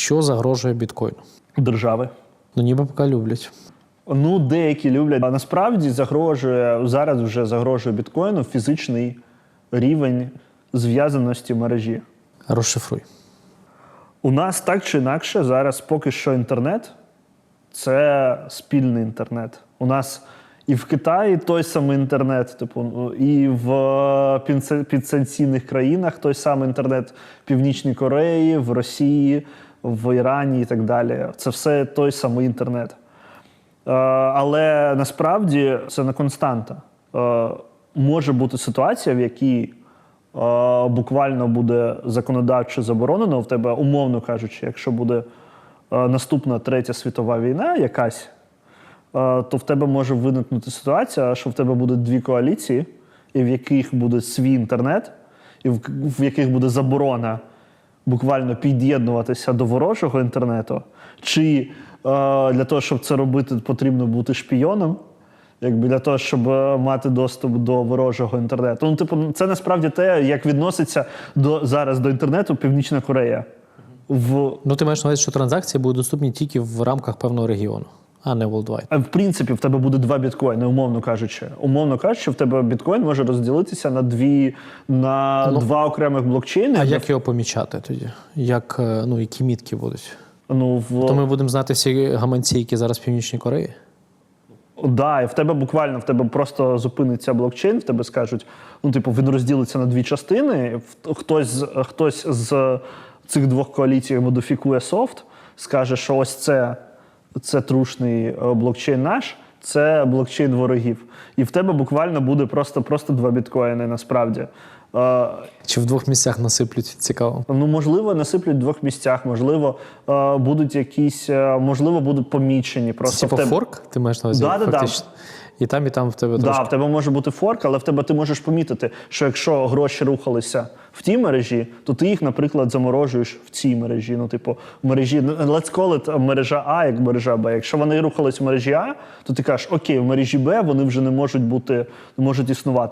Що загрожує біткоїну? Держави. Ну, ніби поки люблять. Ну, деякі люблять. А насправді загрожує зараз вже загрожує біткоїну фізичний рівень зв'язаності мережі. Розшифруй. У нас так чи інакше зараз поки що інтернет це спільний інтернет. У нас і в Китаї той самий інтернет, типу, ну, і в пінце- підсанкційних країнах той самий інтернет в Північній Кореї, в Росії, в Ірані і так далі. Це все той самий інтернет. Е, але насправді це не константа. Е, може бути ситуація, в якій е, буквально буде законодавчо заборонено в тебе, умовно кажучи, якщо буде наступна третя світова війна, якась, то в тебе може виникнути ситуація, що в тебе буде дві коаліції, і в яких буде свій інтернет, і в яких буде заборона буквально під'єднуватися до ворожого інтернету, чи е, для того, щоб це робити, потрібно бути шпійоном. Якби для того, щоб е, мати доступ до ворожого інтернету. Ну, типу, це насправді те, як відноситься до зараз до інтернету Північна Корея. В, Ну, ти маєш на увазі, що транзакції будуть доступні тільки в рамках певного регіону, а не worldwide. а в принципі, в тебе буде два біткоїни, умовно кажучи. Умовно кажучи, в тебе біткоін може розділитися на дві на два окремих блокчейни. Ну, А як його помічати тоді? Як, е, ну, які мітки будуть? ну, в... То ми будемо знати всі гаманці, які зараз в Північній Кореї? Да, і в тебе буквально в тебе просто зупиниться блокчейн, в тебе скажуть, ну, типу, він розділиться на дві частини. Хтось, хтось з цих двох коаліцій модифікує софт, скаже, що ось це, це трушний е, блокчейн наш, це блокчейн ворогів. І в тебе буквально буде просто, просто два біткоїни насправді. Е, Чи в двох місцях насиплють цікаво? Ну, можливо, насиплють в двох місцях, можливо, е, будуть якісь, можливо, будуть помічені. Просто Типу тебе... форк, ти маєш на увазі? Да-да-да. фактично? І там, і там в тебе Да, трошки. в тебе може бути форк, але в тебе ти можеш помітити, що якщо гроші рухалися в тій мережі, то ти їх, наприклад, заморожуєш в цій мережі. Ну, типу, в мережі let's call it мережа А як мережа Б. Якщо вони рухались в мережі А, то ти кажеш, окей, в мережі Б вони вже не можуть бути, не можуть існувати.